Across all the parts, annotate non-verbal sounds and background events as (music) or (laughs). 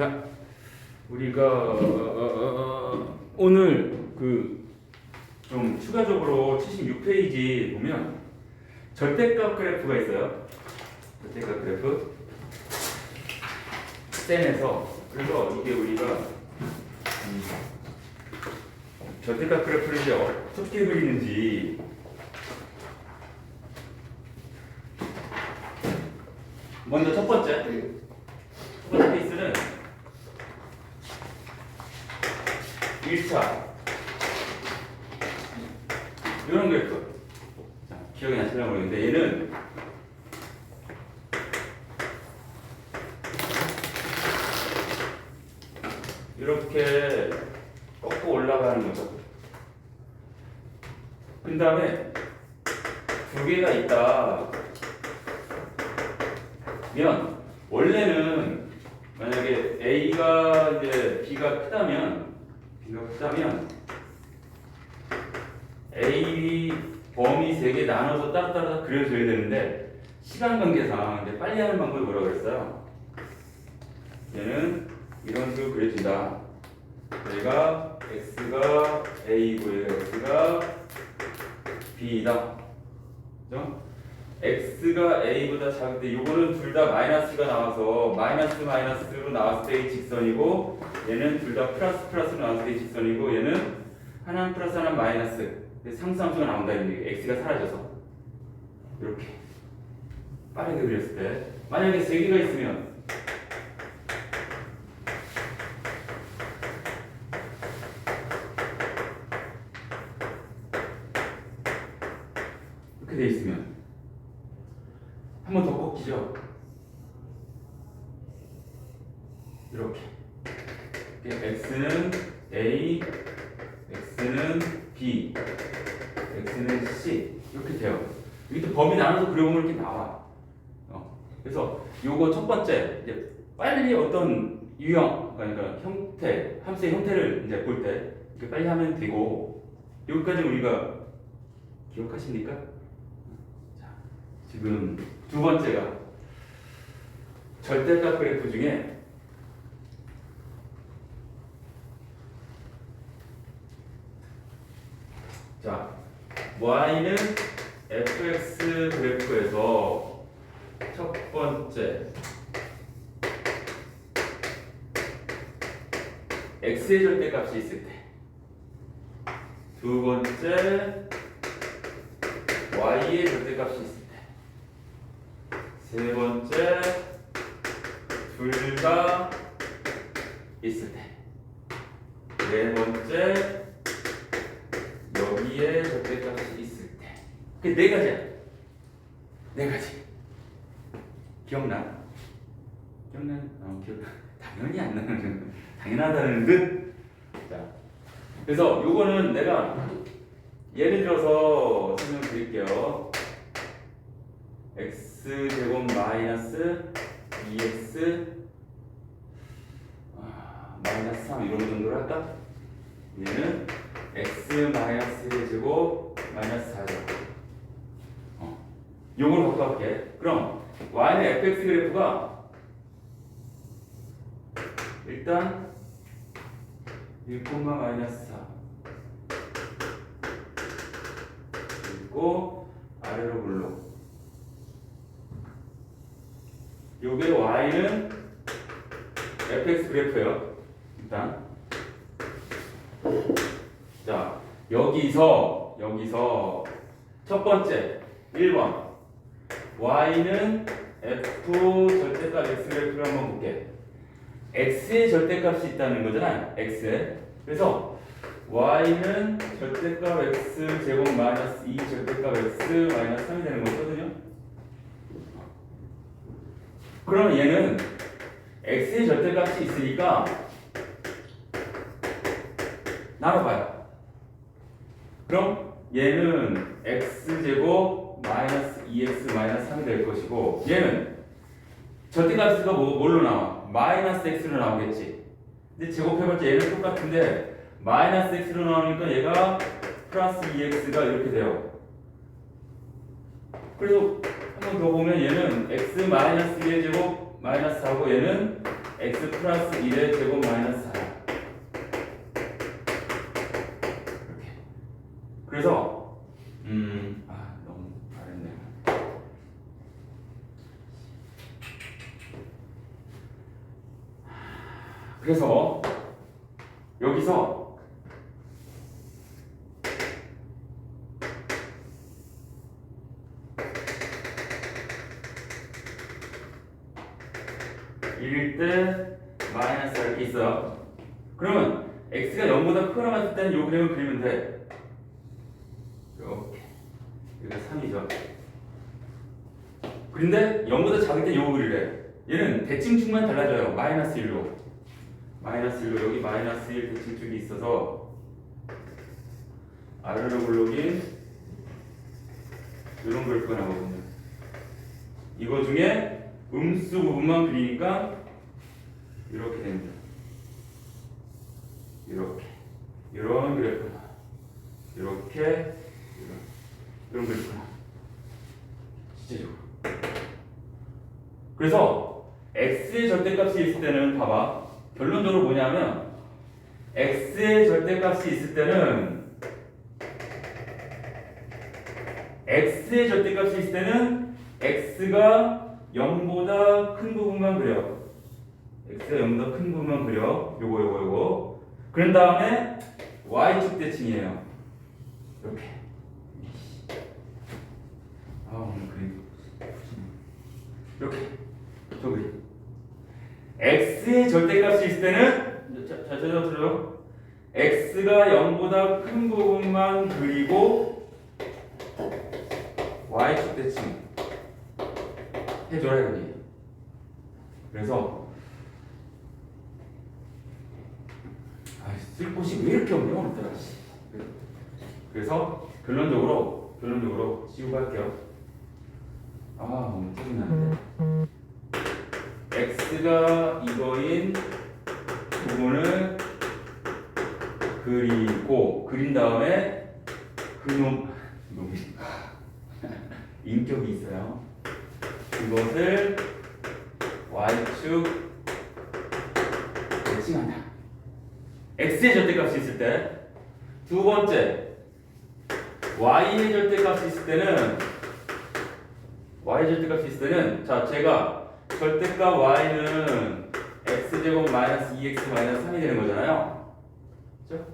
자, 우리가 어, 어, 어, 오늘 그 좀 추가적으로 76페이지 보면 절대값 그래프가 있어요. 절대값 그래프. 센에서 그래서 이게 우리가 음, 절대값 그래프를 이제 어떻게 그리는지 먼저 첫 번째 첫 번째 케이스는 1차 이런 그래프 자, 기억이 나실까 모르겠는데 얘는 이렇게 꺾고 올라가는 거죠. 그 다음에 두 개가 있다. 면 원래는 만약에 A가 이제 B가 크다면 크다면 A 범위 세 개 나눠서 따로따로 그려줘야 되는데 시간 관계상 이제 빨리 하는 방법이 뭐라고 그랬어요? 얘는 이런 식으로 그려준다. 얘가 X가 A고 얘가 X가 B다. 그죠? x가 a보다 때 요거는 둘 다 마이너스가 나와서 마이너스 마이너스로 나왔을 때의 직선이고 얘는 둘 다 플러스 플러스로 나왔을 때의 직선이고 얘는 하나는 플러스 하나는 마이너스 상수함수가 나온다 이런 얘기 x가 사라져서 이렇게 빠르게 그렸을 때 만약에 세 개가 있으면 이렇게 돼 있으면 한 번 더 꺾이죠. 이렇게. X는 a, x는 b, x는 c 이렇게 돼요. 이렇게 범위 나눠서 그려보면 이렇게 나와. 어. 그래서 요거 첫 번째 이제 빨리 어떤 유형 그러니까 형태 함수의 형태를 이제 볼 때 이렇게 빨리 하면 되고 여기까지 우리가 기억하십니까? 자, 지금 두 번째가 절대값 그래프 중에 자 y는 fx 그래프에서 첫 번째 x의 절대값이 있을 때 두 번째 y의 절대값이 있을 때 세 번째 둘 다 있을 때 네 번째 여기에 절대값이 있을 때 그 네 가지야 네 가지 기억나? 기억나? 어, 기억 (laughs) 당연히 안 나는 당연하다는 듯 자, 그래서 요거는 내가 예를 들어서 설명드릴게요 x 제곱 마이너스 2x 아, 마이너스 3 이런 정도로 할까? 얘는 x 마이너스 1 제곱 마이너스 4죠. 어. 요걸 바꿔볼게. 그럼 y는 fx 그래프가 일단 1, 마이너스 4 그리고 아래로 불러 요게 y는 fx 그래프예요. 일단 자 여기서 여기서 첫 번째 1번 y는 f 절대값 x 그래프를 한번 볼게. x의 절대값이 있다는 거잖아. x에. 그래서 y는 절대값 x 제곱 마이너스 2 절대값 x 마이너스 3이 되는 거거든요. 그러면 얘는 x의 절대값이 있으니까 나눠봐요. 그럼 얘는 x 제곱 마이너스 2x 마이너스 3이 될 것이고 얘는 절대값이 뭐, 뭘로 나와? 마이너스 x로 나오겠지. 근데 제곱해봤자 얘는 똑같은데 마이너스 x로 나오니까 얘가 플러스 2x가 이렇게 돼요. 그래서 한번 더 보면 얘는 x 마이너스 1 제곱 마이너스 4고 얘는 x 플러스 1의 제곱 마이너스 4 1때 마이너스 이렇게 있어요. 그러면 x가 0보다 크거나 같을 때는 요 그림을 그리면 돼. 이렇게. 여기가 3이죠. 근데 0보다 작을 때 요 그리래. 얘는 대칭축만 달라져요. 마이너스 1로. 마이너스 1로 여기 마이너스 1 대칭축이 있어서 아래로 블록이 이런 걸 표현하거든요. 이거 중에 음수 부분만 그리니까 이렇게 됩니다. 이렇게. 이런 그래프 이렇게 이런 이런 그래프 실제적으로. 그래서 x의 절대값이 있을 때는 봐봐. 결론적으로 뭐냐면 x의 절대값이 있을 때는 x의 절대값이 있을 때는 x가 0보다 큰 부분만 그려. x가 0보다 큰 부분만 그려. 요거 요거 요거. 그런 다음에 y축 대칭이에요. 이렇게. 아 오늘 그림. 이렇게. 저 그림. x의 절대값이 있을 때는 자, 자, 자, 들어요. x가 0보다 큰 부분만 그리고 y축 대칭 해줘라 이거지. 그래서 아, 쓸 곳이 왜 이렇게 없냐. 씨. 그래서 결론적으로 결론적으로 씌우고 할게요. 아 오늘 짜증나는데. x가 이거인 부분을 그리고 그린 다음에 그놈 (laughs) 놈이 인격이 있어요. 그것을 y축 대칭한다. x의 절대값이 있을 때 두 번째 y의 절대값이 있을 때는 y의 절대값이 있을 때는 자 제가 절대값 y는 x 제곱 마이너스 2x 마이너스 3이 되는 거잖아요. 그렇죠?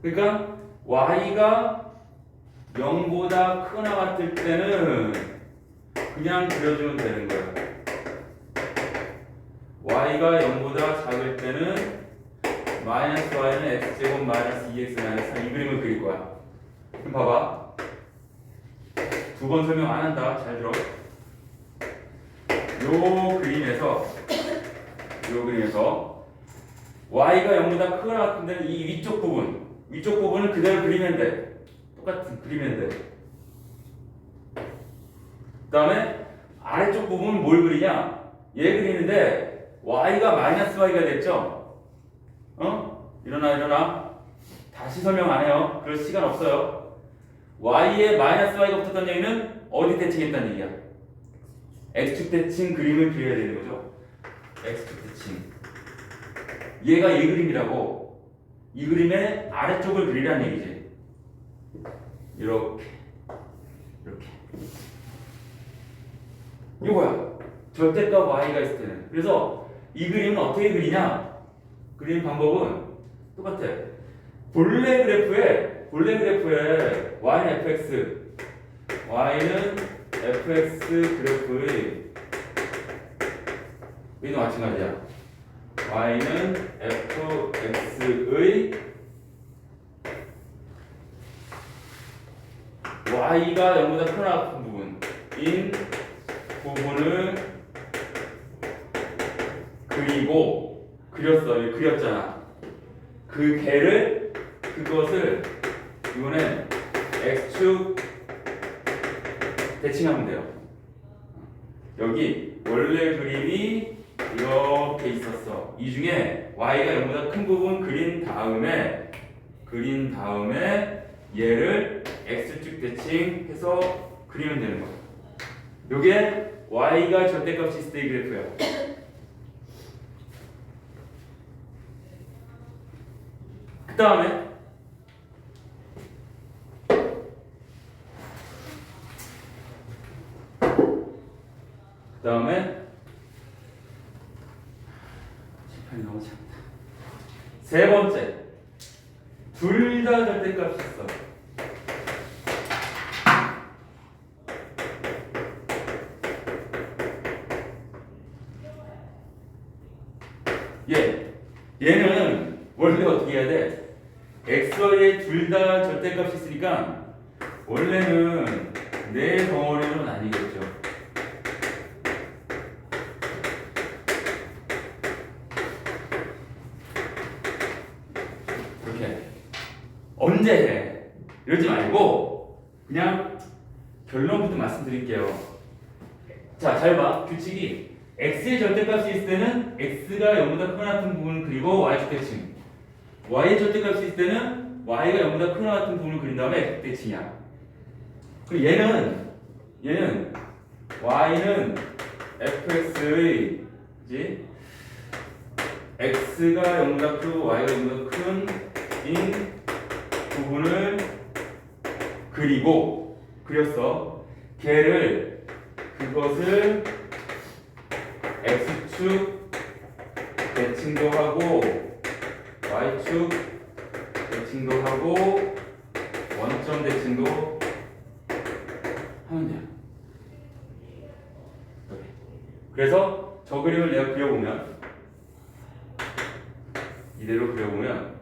그러니까 y가 0보다 크거나 같을 때는 그냥 그려주면 되는 거예요. y가 0보다 작을 때는 마이너스 y는 x제곱 마이너스 2x 마이너스 3이 그림을 그릴 거야. 그럼 봐봐. 두 번 설명 안 한다. 잘 들어. 요 그림에서 요 그림에서 y가 0보다 크거나 같은 데는 이 위쪽 부분 위쪽 부분을 그대로 그리면 돼. 똑같은 그리면 돼. 그 다음에 아래쪽 부분은 뭘 그리냐? 얘 그리는데 y가 마이너스 y가 됐죠? 어? 일어나 일어나. 다시 설명 안 해요. 그럴 시간 없어요. y에 마이너스 y가 붙었다는 얘기는 어디 대칭했다는 얘기야? x축 대칭 그림을 그려야 되는 거죠. x축 대칭. 얘가 이 그림이라고 이 그림의 아래쪽을 그리라는 얘기지. 이렇게 이렇게 이거야. 절대값 y가 있을 때는. 그래서 이 그림은 어떻게 그리냐? 그리는 방법은 똑같아. 본래 그래프에 본래 그래프에 y는 fx y는 fx 그래프의 여기도 마찬가지야. y는 fx의 y가 0보다 크거나 같은 부분 인 부분을 그리고 그렸어 여기 그렸잖아. 그 개를 그것을 이번엔 x축 대칭하면 돼요. 여기 원래 그림이 이렇게 있었어. 이 중에 y가 0보다 큰 부분 그린 다음에 그린 다음에 얘를 x축 대칭해서 그리면 되는 거야. 요게 y가 절대값이 있을 때 그래프야. 그 다음에 그 다음에 시판이 너무 작다. 세 번째 둘 다 절대값이 있어. 얘 얘는 원래 어떻게 해야 돼? xy의 둘다 절대값이 있으니까 원래는 네 덩어리로 나뉘겠죠. 이렇게 언제 해? 이러지 말고 그냥 결론부터 말씀드릴게요. 자, 잘 봐. 규칙이 x의 절대값이 있을 때는 x가 0보다 크거나 같은 부분을 그리고 y 절대칭. y의 절대값이 있을 때는 y가 0보다 크거나 같은 부분을 그린 다음에 x 절대칭이야. 그리고 얘는 얘는 y는 fx의 그지? x가 0보다 크고 y가 0보다 큰인 부분을 그리고 그렸어. 걔를 그것을 x축 대칭도 하고 y축 대칭도 하고 원점 대칭도 하면 돼요. 그래서 저 그림을 내가 그려보면 이대로 그려보면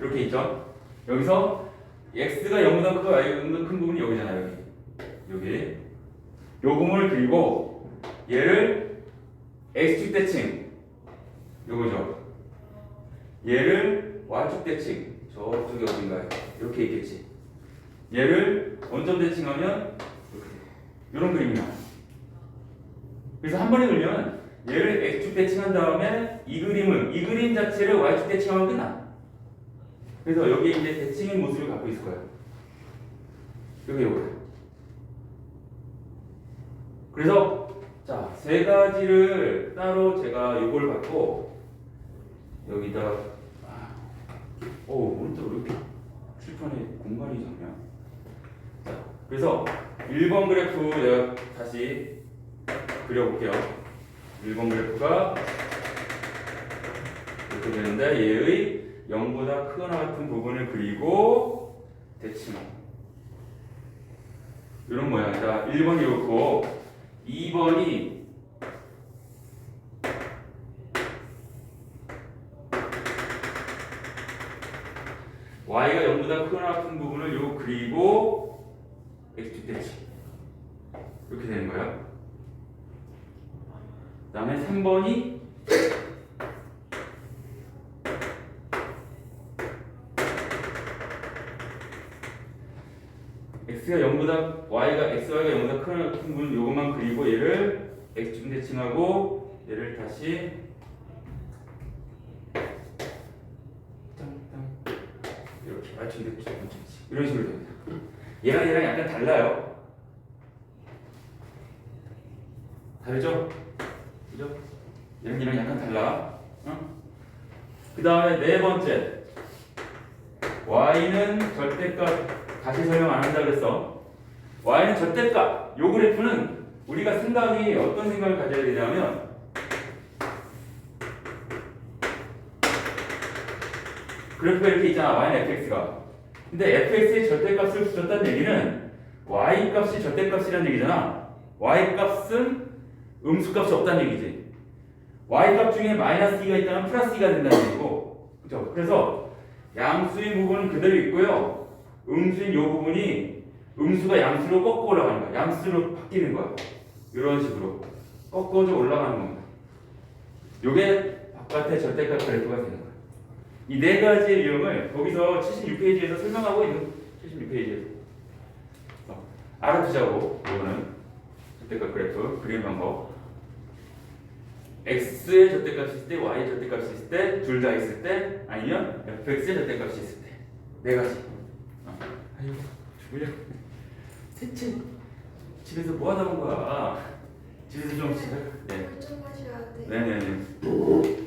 이렇게 있죠. 여기서 x가 0보다 크고 y가 0보다 큰 부분이 여기잖아요. 여기. 여기. 요 부분을 그리고 얘를 x축 대칭 요거죠. 얘를 y축 대칭 저쪽이 어딘가요? 이렇게 있겠지. 얘를 원점 대칭하면 이렇게 이런 그림이 나와요. 그래서 한 번에 그리면 얘를 x축 대칭한 다음에 이 그림을 이 그림 자체를 y축 대칭하면 끝나. 그래서 여기 이제 대칭인 모습을 갖고 있을 거예요. 여기 요거. 그래서 자 세 가지를 따로 제가 요걸 갖고 여기다 아, 오 오늘 또 이렇게 칠판에 공간이 작냐? 자 그래서 1번 그래프 내가 다시 그려볼게요. 1번 그래프가 이렇게 되는데 얘의 0보다 크거나 같은 부분을 그리고 대칭 이런 모양이다. 1번이 이렇고 2번이 y가 0보다 크거나 같은 부분을 요 그리고 x축 대칭 이렇게 되는 거예요. 그 다음에 3번이 x가 0보다 y가 xy가 0보다 큰, 큰 부분 요것만 그리고 얘를 x축 대칭하고 얘를 다시 이렇게 맞춤 대칭 이런 식으로 됩니다. 얘랑 얘랑 약간 달라요. 다르죠? 그죠? 얘랑 얘랑 약간 달라. 어? 그 다음에 네 번째 y는 절대값 다시 설명 안 한다 그랬어. y는 절대값. 요 그래프는 우리가 생각이 어떤 생각을 가져야 되냐면 그래프가 이렇게 있잖아. y는 fx가. 근데 fx의 절대값을 주셨다는 얘기는 y 값이 절대값이라는 얘기잖아. y 값은 음수값이 없다는 얘기지. y 값 중에 마이너스 2가 있다면 플러스 2가 된다는 얘기고. 그죠? 그래서 양수의 부분은 그대로 있고요. 음수인 이 부분이 음수가 양수로 꺾고 올라가는 거야. 양수로 바뀌는 거야. 이런 식으로 꺾어져 올라가는 겁니다. 요게 바깥의 절대값 그래프가 되는 거야. 이 네 가지의 유형을 거기서 76페이지에서 설명하고 있는 76페이지에서 어, 알아두자고 이거는 절대값 그래프 그리는 방법. x의 절대값이 있을 때, y의 절대값이 있을 때, 둘 다 있을 때, 아니면 fx의 절대값이 있을 때. 네 가지. 아이고 졸려 셋째 집에서 뭐 하다 온 거야? 집에서 좀 시간 네. 네. 네네네 네, 네.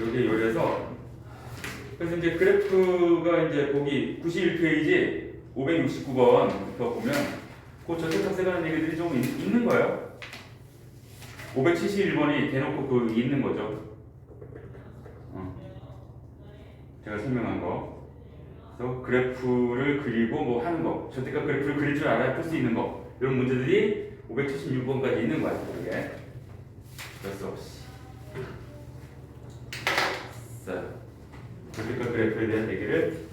여기 요리해서. 그래서 이제 그래프가 이제 거기 91페이지 569번부터 보면 그 전세탁 세가는 얘기들이 좀 있는 거예요. 571번이 대놓고 그 있는 거죠. 어. 제가 설명한 거. 그래서 그래프를 그리고 뭐 하는 거. 저택가 그래프를 그릴 줄 알아야 풀 수 있는 거. 이런 문제들이 576번까지 있는 거야. 어쩔 수 없이. 자, 저택가 그래프에 대한 얘기를